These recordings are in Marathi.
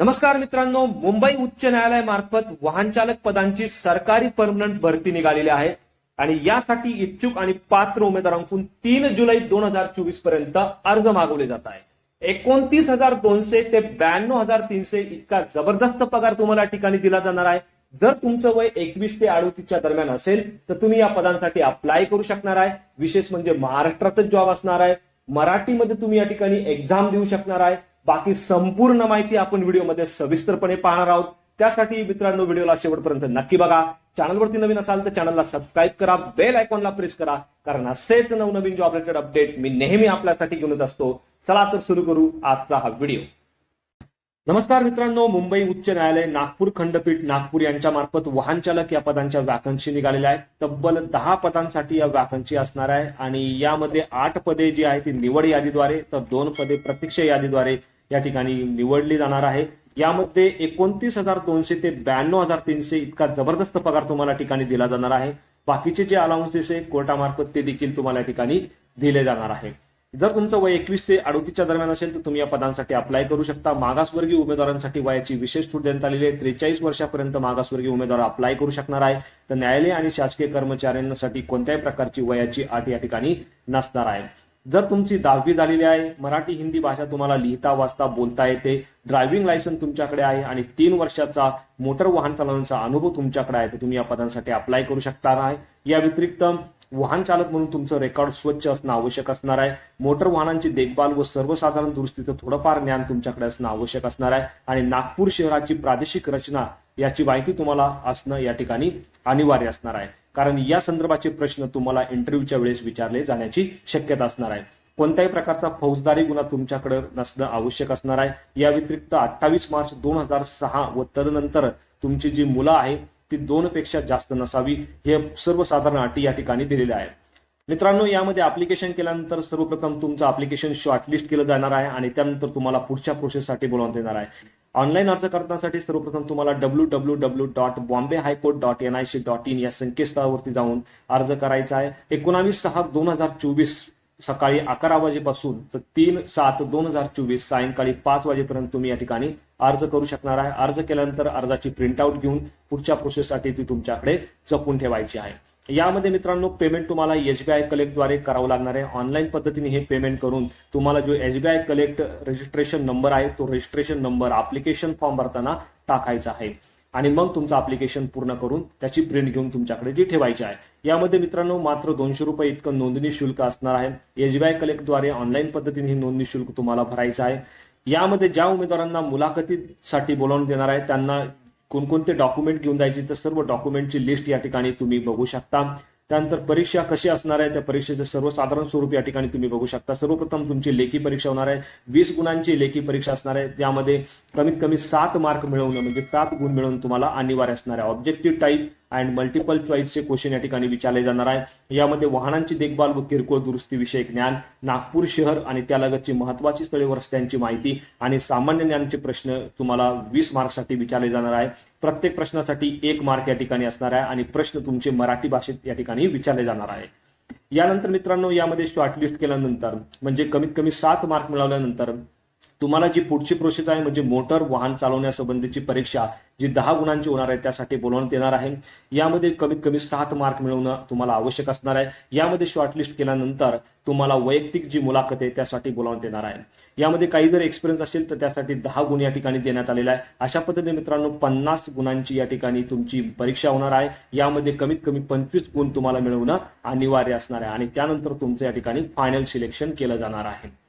नमस्कार मित्रांनो मुंबई उच्च न्यायालयामार्फत वाहनचालक पदांची सरकारी परमनंट भरती निघालेली आहे. आणि यासाठी इच्छुक आणि पात्र उमेदवारांकडून तीन जुलै दोन हजार चोवीसपर्यंत अर्ज मागवले जात आहे. एकोणतीस हजार दोनशे ते ब्याण्णव हजार तीनशे इतका जबरदस्त पगार तुम्हाला या ठिकाणी दिला जाणार आहे. जर तुमचं वय एकवीस ते अडोतीसच्या दरम्यान असेल तर तुम्ही या पदांसाठी अप्लाय करू शकणार आहे. विशेष म्हणजे महाराष्ट्रातच जॉब असणार आहे. मराठीमध्ये तुम्ही या ठिकाणी एक्झाम देऊ शकणार आहे. बाकी संपूर्ण माहिती आपण व्हिडिओमध्ये सविस्तरपणे पाहणार आहोत. त्यासाठी मित्रांनो व्हिडिओला शेवटपर्यंत नक्की बघा. चॅनलवरती नवीन असाल तर चॅनलला सबस्क्राईब करा बेल आयकॉनला प्रेस करा कारण असेच नवनवीन जॉब रिलेटेड अपडेट मी नेहमी आपल्यासाठी घेऊन येत असतो. चला तर सुरू करू आजचा हा व्हिडिओ. नमस्कार मित्रांनो मुंबई उच्च न्यायालय नागपूर खंडपीठ नागपूर यांच्या मार्फत वाहन चालक या पदांच्या वॅकन्सी निघालेल्या आहेत. तब्बल दहा पदांसाठी या वॅकन्सी असणार आहे आणि यामध्ये आठ पदे जी आहेत ती निवड यादीद्वारे तर दोन पदे प्रत्यक्ष यादीद्वारे या ठिकाणी निवडली जाणार आहे. यामध्ये एकोणतीस हजार दोनशे ते ब्याण्णव हजार तीनशे इतका जबरदस्त पगार तुम्हाला ठिकाणी दिला जाणार आहे. बाकीचे जे अलाउन्सेस आहे कोर्टामार्फत ते देखील तुम्हाला या ठिकाणी दिले जाणार आहे. जर तुमचं वय एकवीस ते अडोतीसच्या दरम्यान असेल तर तुम्ही या पदांसाठी अप्लाय करू शकता. मागासवर्गीय उमेदवारांसाठी वयाची विशेष सूट देण्यात आलेली आहे. त्रेचाळीस वर्षापर्यंत मागासवर्गीय उमेदवार अप्लाय करू शकणार आहे. तर न्यायालय आणि शासकीय कर्मचाऱ्यांसाठी कोणत्याही प्रकारची वयाची अट या ठिकाणी नसणार आहे. जर तुमची दहावी झालेली आहे मराठी हिंदी भाषा तुम्हाला लिहिता वाचता बोलता येते ड्रायव्हिंग लायसन तुमच्याकडे आहे आणि तीन वर्षाचा मोटर वाहन चालवण्याचा अनुभव तुमच्याकडे आहे तर तुम्ही या पदांसाठी अप्लाय करू शकता आहे. या व्यतिरिक्त वाहन चालक म्हणून तुमचं रेकॉर्ड स्वच्छ असणं आवश्यक असणार आहे. मोटर वाहनांची देखभाल व सर्वसाधारण दुरुस्तीचं थोडंफार ज्ञान तुमच्याकडे असणं आवश्यक असणार आहे. आणि नागपूर शहराची प्रादेशिक रचना याची माहिती तुम्हाला असणं या ठिकाणी अनिवार्य असणार आहे. कारण या संदर्भाचे प्रश्न तुम्हाला इंटरव्ह्यूच्या वेळेस विचारले जाण्याची शक्यता असणार आहे. कोणत्याही प्रकारचा फौजदारी गुन्हा तुमच्याकडे नसणं आवश्यक असणार आहे. या व्यतिरिक्त अठ्ठावीस मार्च दोन हजार सहा व तदनंतर तुमची जी मुलं आहे ती दोन पेक्षा जास्त नसावी हे सर्वसाधारण अटी या ठिकाणी दिलेल्या आहेत. मित्रांनो यामध्ये अप्लिकेशन केल्यानंतर सर्वप्रथम तुमचं अप्लिकेशन शॉर्टलिस्ट केलं जाणार आहे आणि त्यानंतर तुम्हाला पुढच्या प्रोसेससाठी बोलावून देणार आहे. ऑनलाईन अर्ज करण्यासाठी सर्वप्रथम तुम्हाला W W W dot Bombay high court dot N I C dot in या संकेतस्थळावरती जाऊन अर्ज करायचा आहे. एकोणावीस सहा दोन हजार चोवीस सकाळी अकरा वाजेपासून तर तीन सात दोन हजार चोवीस सायंकाळी पाच वाजेपर्यंत तुम्ही या ठिकाणी अर्ज करू शकणार आहे. अर्ज केल्यानंतर अर्जाची प्रिंटआउट घेऊन पुढच्या प्रोसेससाठी ती तुमच्याकडे जपून ठेवायची आहे. यामध्ये मित्रांनो पेमेंट तुम्हाला एसबीआय कलेक्टद्वारे करावं लागणार आहे. ऑनलाईन पद्धतीने हे पेमेंट करून तुम्हाला जो एसबीआय कलेक्ट रजिस्ट्रेशन नंबर आहे तो रजिस्ट्रेशन नंबर अप्लिकेशन फॉर्म भरताना टाकायचा आहे. आणि मग तुमचं अप्लिकेशन पूर्ण करून त्याची प्रिंट घेऊन तुमच्याकडे जी ठेवायची आहे. यामध्ये मित्रांनो मात्र दोनशे रुपये इतकं नोंदणी शुल्क असणार आहे. एसबीआय कलेक्टद्वारे ऑनलाईन पद्धतीने हे नोंदणी शुल्क तुम्हाला भरायचं आहे. यामध्ये ज्या उमेदवारांना मुलाखतीसाठी बोलावून येणार आहे त्यांना कोणकोणते डॉक्युमेंट घेऊन जायचे तर सर्व डॉक्युमेंटची लिस्ट या ठिकाणी तुम्ही बघू शकता. त्यानंतर परीक्षा कशी असणार आहे त्या परीक्षेचं सर्वसाधारण स्वरूप या ठिकाणी तुम्ही बघू शकता. सर्वप्रथम तुमची लेखी परीक्षा होणार आहे वीस गुणांची लेखी परीक्षा असणार आहे. त्यामध्ये कमीत कमी सात मार्क मिळवणं म्हणजे सात गुण मिळवून तुम्हाला अनिवार्य असणार आहे. ऑब्जेक्टिव्ह टाईप अँड मल्टिपल चॉईसचे क्वेश्चन या ठिकाणी विचारले जाणार आहे. यामध्ये वाहनांची देखभाल व किरकोळ दुरुस्ती विषयक ज्ञान नागपूर शहर आणि त्यालगतची महत्वाची स्थळे व रस्त्यांची माहिती आणि सामान्य ज्ञानचे प्रश्न तुम्हाला वीस मार्कसाठी विचारले जाणार आहे. प्रत्येक प्रश्नासाठी एक मार्क या ठिकाणी असणार आहे आणि प्रश्न तुमचे मराठी भाषेत या ठिकाणी विचारले जाणार आहे. यानंतर मित्रांनो यामध्ये शॉर्टलिस्ट केल्यानंतर म्हणजे कमीत कमी सात मार्क मिळवल्यानंतर तुम्हाला जी पुढची प्रोसेस आहे म्हणजे मोटर वाहन चालवण्यासंबंधीची परीक्षा जी दहा गुणांची होणार आहे त्यासाठी बोलवण्यात येणार आहे. यामध्ये कमीत कमी सात मार्क मिळवणं तुम्हाला आवश्यक असणार आहे. यामध्ये शॉर्टलिस्ट केल्यानंतर तुम्हाला वैयक्तिक जी मुलाखत आहे त्यासाठी बोलावण्यात येणार आहे. यामध्ये काही जर एक्सपिरियन्स असेल तर त्यासाठी दहा गुण या ठिकाणी देण्यात आलेला आहे. अशा पद्धतीने मित्रांनो पन्नास गुणांची या ठिकाणी तुमची परीक्षा होणार आहे. यामध्ये कमीत कमी पंचवीस गुण तुम्हाला मिळवणं अनिवार्य असणार आहे. आणि त्यानंतर तुमचं या ठिकाणी फायनल सिलेक्शन केलं जाणार आहे.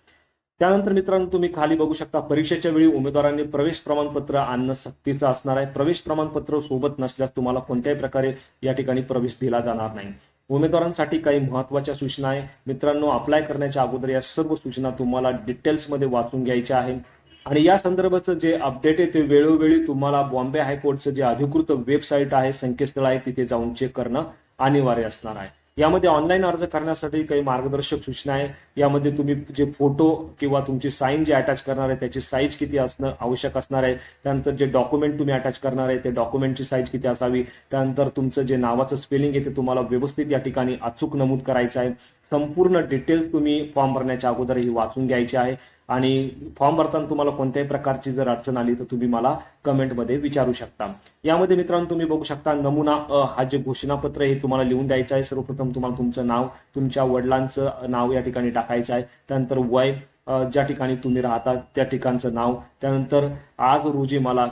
त्यानंतर मित्रांनो तुम्ही खाली बघू शकता परीक्षेच्या वेळी उमेदवारांनी प्रवेश प्रमाणपत्र आणणं सक्तीचं असणार आहे. प्रवेश प्रमाणपत्र सोबत नसल्यास तुम्हाला कोणत्याही प्रकारे या ठिकाणी प्रवेश दिला जाणार नाही. उमेदवारांसाठी काही महत्त्वाच्या सूचना आहे. मित्रांनो अप्लाय करण्याच्या अगोदर या सर्व सूचना तुम्हाला डिटेल्समध्ये वाचून घ्यायच्या आहे. आणि या संदर्भाचं जे अपडेट आहे ते वेळोवेळी तुम्हाला बॉम्बे हायकोर्टचं जे अधिकृत वेबसाईट आहे संकेतस्थळ आहे तिथे जाऊन चेक करणं अनिवार्य असणार आहे. यामध्ये ऑनलाईन अर्ज करण्यासाठी काही मार्गदर्शक सूचना आहे. यामध्ये तुम्ही जे फोटो किंवा तुमची साईन जे अटॅच करणार आहे त्याची साईज किती असणं आवश्यक असणार आहे. त्यानंतर जे डॉक्युमेंट तुम्ही अटॅच करणार आहे ते डॉक्युमेंटची साईज किती असावी? त्यानंतर तुमचं जे नावाचं स्पेलिंग आहे ते तुम्हाला व्यवस्थित या ठिकाणी अचूक नमूद करायचं आहे. संपूर्ण डिटेल्स तुम्ही फॉर्म भरण्याच्या अगोदर ही वाचून घ्यायची आहे. आणि फॉर्म भरताना तुम्हाला कोणत्याही प्रकारची जर अडचण आली तर तुम्ही मला कमेंटमध्ये विचारू शकता. यामध्ये मित्रांनो तुम्ही बघू शकता नमुना अ हा जे घोषणापत्र हे तुम्हाला लिहून द्यायचं आहे. सर्वप्रथम तुम्हाला तुमचं नाव तुमच्या वडिलांचं नाव या ठिकाणी टाकायचं आहे. त्यानंतर वय ज्या ठिकाणी तुम्ही राहता त्या ठिकाणचं नाव. त्यानंतर आज रोजी मला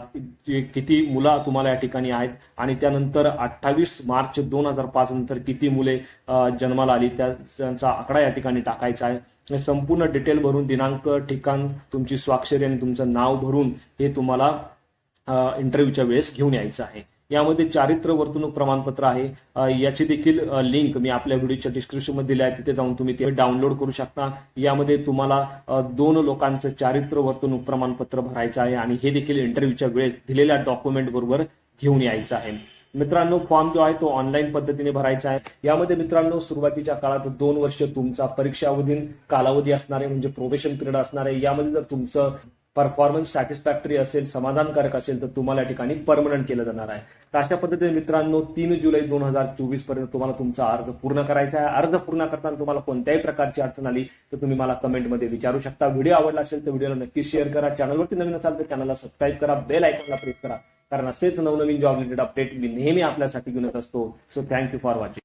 किती मुलं तुम्हाला या ठिकाणी आहेत आणि त्यानंतर अठ्ठावीस मार्च दोन हजार पाच नंतर किती मुले जन्माला आली त्या त्यांचा आकडा या ठिकाणी टाकायचा आहे. संपूर्ण डिटेल भरून दिनांक ठिकाण तुमची स्वाक्षरी आणि तुमचं नाव भरून हे तुम्हाला इंटरव्ह्यूच्या वेळेस घेऊन यायचं आहे. यामध्ये चारित्र वर्तणूक प्रमाणपत्र आहे. याची देखील लिंक मी आपल्या व्हिडिओच्या डिस्क्रिप्शनमध्ये दिली आहे. तिथे जाऊन तुम्ही ते डाउनलोड करू शकता. यामध्ये तुम्हाला दोन लोकांचं चारित्र्य वर्तणूक प्रमाणपत्र भरायचं आहे आणि हे देखील इंटरव्ह्यूच्या वेळेस दिलेल्या डॉक्युमेंट बरोबर घेऊन यायचं आहे. मित्रांनो फॉर्म जो आहे तो ऑनलाईन पद्धतीने भरायचा आहे. यामध्ये मित्रांनो सुरुवातीच्या काळात दोन वर्ष तुमचा परीक्षावधीन कालावधी असणार आहे म्हणजे प्रोबेशन पिरियड असणार आहे. यामध्ये जर तुमचं परफॉर्मन्स सॅटिस्फॅक्टरी असेल समाधानकारक असेल तर तुम्हाला या ठिकाणी परमनंट केलं जाणार आहे. तर अशा पद्धतीने मित्रांनो तीन जुलै दोन हजार चोवीसपर्यंत तुम्हाला तुमचा अर्ज पूर्ण करायचा आहे. अर्ज पूर्ण करताना तुम्हाला कोणत्याही प्रकारची अडचण आली तर तुम्ही मला कमेंटमध्ये विचारू शकता. व्हिडिओ आवडला असेल तर व्हिडिओला नक्की शेअर करा. चॅनलवरती नवीन असाल तर चॅनलला सबस्क्राईब करा. बेल आयकॉनला प्रेस करा. कारण असेच नवनवीन जॉब रिलेटेड अपडेट मी नेहमी आपल्यासाठी घेऊन येत असतो. So thank you for watching